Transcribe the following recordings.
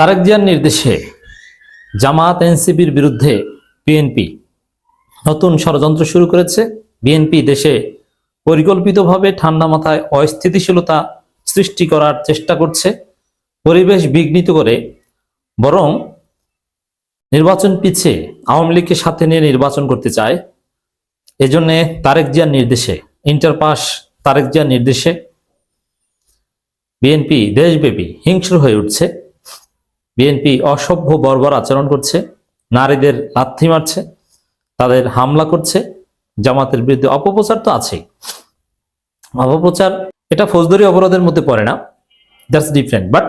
তারেক জিয়ার নির্দেশে জামাত এনসিপির বিরুদ্ধে বিএনপি নতুন ষড়যন্ত্র শুরু করেছে। বিএনপি দেশে পরিকল্পিতভাবে ঠান্ডা মাথায় অস্থিতিশীলতা সৃষ্টি করার চেষ্টা করছে। পরিবেশ বিঘ্নিত করে বরং নির্বাচন পিছিয়ে আওয়ামী লীগকে সাথে নিয়ে নির্বাচন করতে চায়। এজন্যে তারেক জিয়ার নির্দেশে, ইন্টার পাস তারেক জিয়ার নির্দেশে বিএনপি দেশব্যাপী হিংস্র হয়ে উঠছে। বিএনপি অসভ্য বর্বর আচরণ করছে, নারীদের লাথি মারছে, তাদের হামলা করছে, জামাতের বিরুদ্ধে অপপ্রচার তো আছেই। অপপ্রচার, এটা ফৌজদারি অপরাধের মধ্যে পড়ে না দ্যাটস ডিফারেন্ট বাট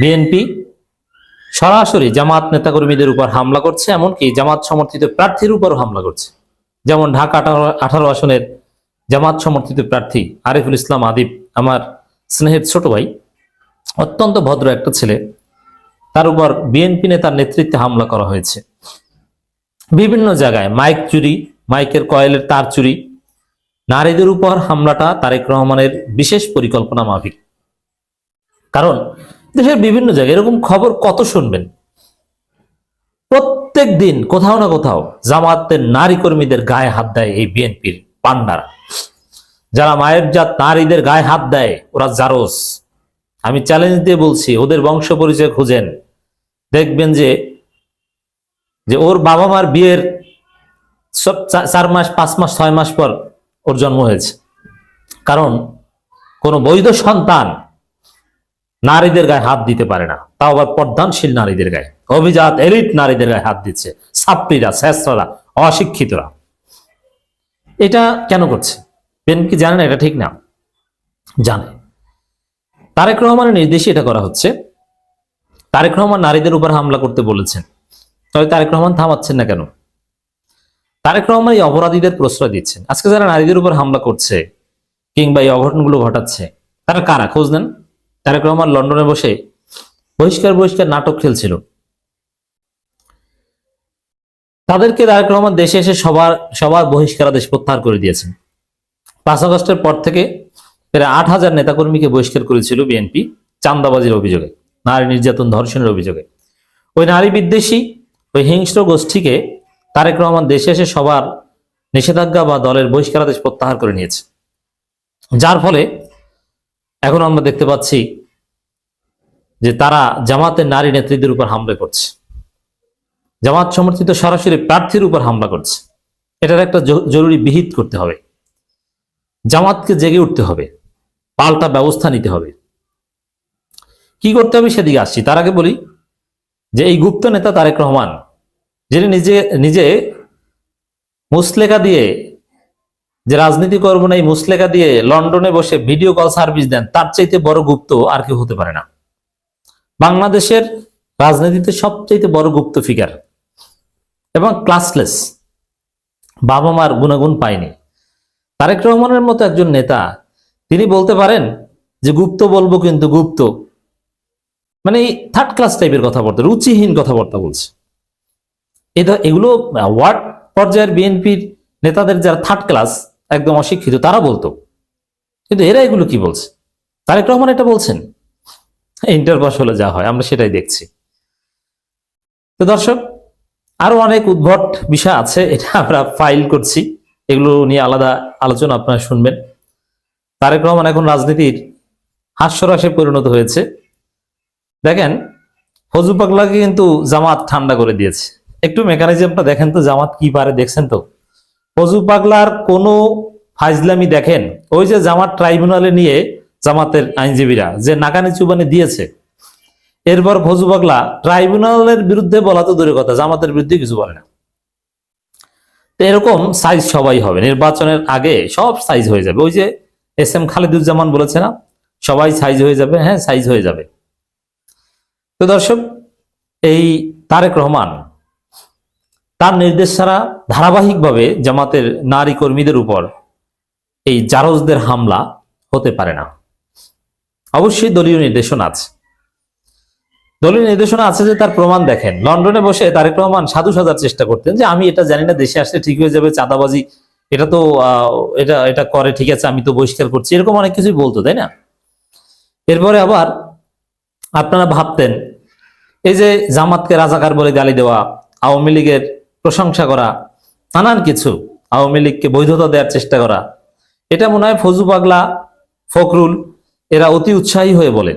বিএনপি সরাসরি জামাত নেতাকর্মীদের উপর হামলা করছে, এমনকি জামাত সমর্থিত প্রার্থীর উপরও হামলা করছে। যেমন ঢাকা আঠারো আসনের জামাত সমর্থিত প্রার্থী আরিফুল ইসলাম আদিব, আমার স্নেহের ছোট ভাই অত্যন্ত ভদ্র একটা ছেলে। তার উপর বিএনপি নেতার নেতৃত্বে হামলা করা হয়েছে। বিভিন্ন জায়গায় মাইক চুরি, মাইকের কয়েলের তার চুরি, নারীদের উপর হামলাটা তারেক রহমানের বিশেষ পরিকল্পনা মাফিক। কারণ দেশের বিভিন্ন জায়গায় এরকম খবর কত শুনবেন? প্রত্যেক দিন কোথাও না কোথাও জামাতের নারী কর্মীদের গায়ে হাত দেয় এই বিএনপির পান্ডারা যারা মায়ের জাত, নারীদের গায়ে হাত দেয়, ওরা জারস। আমি চ্যালেঞ্জ দিয়ে বলছি, ওদের বংশ পরিচয় খুঁজেন। দেখবেন যে যে ওর বাবা মার বিয়ের সব চার মাস, পাঁচ মাস, ছয় মাস পর ওর জন্ম হয়েছে। কারণ কোনো বৈধ সন্তান নারীদের গায়ে হাত দিতে পারে না। তাও আবার পর্দানশীল নারীদের গায়ে। অভিজাত এলিট নারীদের গায়ে হাত দিচ্ছে। ছাত্রীরা শ্রেষ্ঠরা অশিক্ষিতরা। এটা কেন করছে? কি জানে না, এটা ঠিক না। জানে। তারেক রহমানের নির্দেশে এটা করা হচ্ছে। তারেক রহমান নারীদের উপর হামলা করতে বলেছেন। তবে তারেক রহমান থামাচ্ছেন না কেন? তারেক রহমান এই অপরাধীদের প্রশ্রয় দিচ্ছেন। আজকে যারা নারীদের উপর হামলা করছে কিংবা এই অঘটনগুলো ঘটাচ্ছে, তারা কারা? খোঁজ নেন। তারেক রহমান লন্ডনে বসে বহিষ্কার বহিষ্কার নাটক খেলছিল। তাদেরকে তারেক রহমান দেশে এসে সবার সবার বহিষ্কার বহিষ্কারাদেশ প্রত্যাহার করে দিয়েছেন। পাঁচ আগস্টের পর থেকে প্রায় আট হাজার নেতাকর্মীকে বহিষ্কার করেছিল বিএনপি চান্দাবাজির অভিযোগে, নারী নির্যাতন ধর্ষণের অভিযোগে। ওই নারী বিদ্বেষী, ওই হিংস্র গোষ্ঠীকে তারেক রহমান দেশে এসে সবার নিষেধাজ্ঞা বা দলের বহিষ্কারাদেশ প্রত্যাহার করে নিয়েছে। যার ফলে এখন আমরা দেখতে পাচ্ছি যে তারা জামাতের নারী নেত্রীদের উপর হামলা করছে। জামাত সমর্থিত সরাসরি প্রার্থীর উপর হামলা করছে। এটার একটা জরুরি বিহিত করতে হবে। জামাতকে জেগে উঠতে হবে। পাল্টা ব্যবস্থা নিতে হবে। কি করতে হবে সেদিকে আসছি। তার আগে বলি যে এই গুপ্ত নেতা তারেক রহমান, যিনি নিজে নিজে মুসলেখা দিয়ে যে রাজনীতি করব না, এই মুসলেখা দিয়ে লন্ডনে বসে ভিডিও কল সার্ভিস দেন, তার চাইতে বড় গুপ্ত আর কেউ হতে পারে না। বাংলাদেশের রাজনীতিতে সবচাইতে বড় গুপ্ত ফিগার এবং ক্লাসলেস বাবা মার গুণাগুণ পায়নি। তারেক রহমানের মতো একজন নেতা তিনি বলতে পারেন যে গুপ্ত বলব কিন্তু গুপ্ত। মানে থার্ড ক্লাস টাইপের কথাবার্তা, রুচিহীন কথাবার্তা বলছে। এটা এগুলো ওয়ার্ড পর্যায়ের বিএনপির নেতাদের যারা থার্ড ক্লাস একদম অশিক্ষিত, তারা বলতো। কিন্তু এরা এগুলো কি বলছে? তারেক রহমান এটা বলছেন। ইন্টার পাস হলে যা হয়, আমরা সেটাই দেখছি। তো দর্শক, আরও অনেক উদ্ভট বিষয় আছে, এটা আমরা ফাইল করছি। এগুলো নিয়ে আলাদা আলোচনা আপনারা শুনবেন। তারেক রহমান এখন রাজনীতির হাস্যরাসে পরিণত হয়েছে। দেখেন ফজু পাগলাকে কিন্তু জামাত ঠান্ডা করে দিয়েছে। একটু মেকানিজমটা দেখেন তো, জামাত কি পারে দেখছেন তো? ফজু পাগলার কোনো ফাইজলামি দেখেন, ওই যে জামাত ট্রাইব্যুনালে নিয়ে জামাতের আইনজীবীরা যে নাকানি চুবানি দিয়েছে। এরপর ফজু পাগলা ট্রাইব্যুনালের বিরুদ্ধে বলা তো দূরের কথা, জামাতের বিরুদ্ধে কিছু বলে না। তো এরকম সাইজ সবাই হবে, নির্বাচনের আগে সব সাইজ হয়ে যাবে। ওই যে এস এম খালিদুজ্জামান বলেছে না? সবাই সাইজ হয়ে যাবে হ্যাঁ সাইজ হয়ে যাবে। তো দর্শক, এই তারেক রহমান, তার নির্দেশ ছাড়া ধারাবাহিকভাবে জামাতের নারী কর্মীদের উপর এই জারজদের হামলা হতে পারে না। অবশ্যই দলীয় নির্দেশনা আছে। দলীয় নির্দেশনা আছে যে তার প্রমাণ দেখেন। লন্ডনে বসে তারেক রহমান সাধু সাজার চেষ্টা করতেন যে আমি এটা জানি না, দেশে আসলে ঠিক হয়ে যাবে, চাঁদাবাজি এটা তো এটা এটা করে, ঠিক আছে, আমি তো বহিষ্কার করছি। এরকম অনেক কিছুই বলতো, তাই না? এরপরে আবার আপনারা ভাবতেন, এই যে জামাতকে রাজাকার বলে গালি দেওয়া, আওয়ামী লীগের প্রশংসা করা, নানান কিছু, আওয়ামী লীগকে বৈধতা দেওয়ার চেষ্টা করা, এটা মনে হয় ফজু পাগলা, ফখরুল, এরা অতি উৎসাহী হয়ে বলে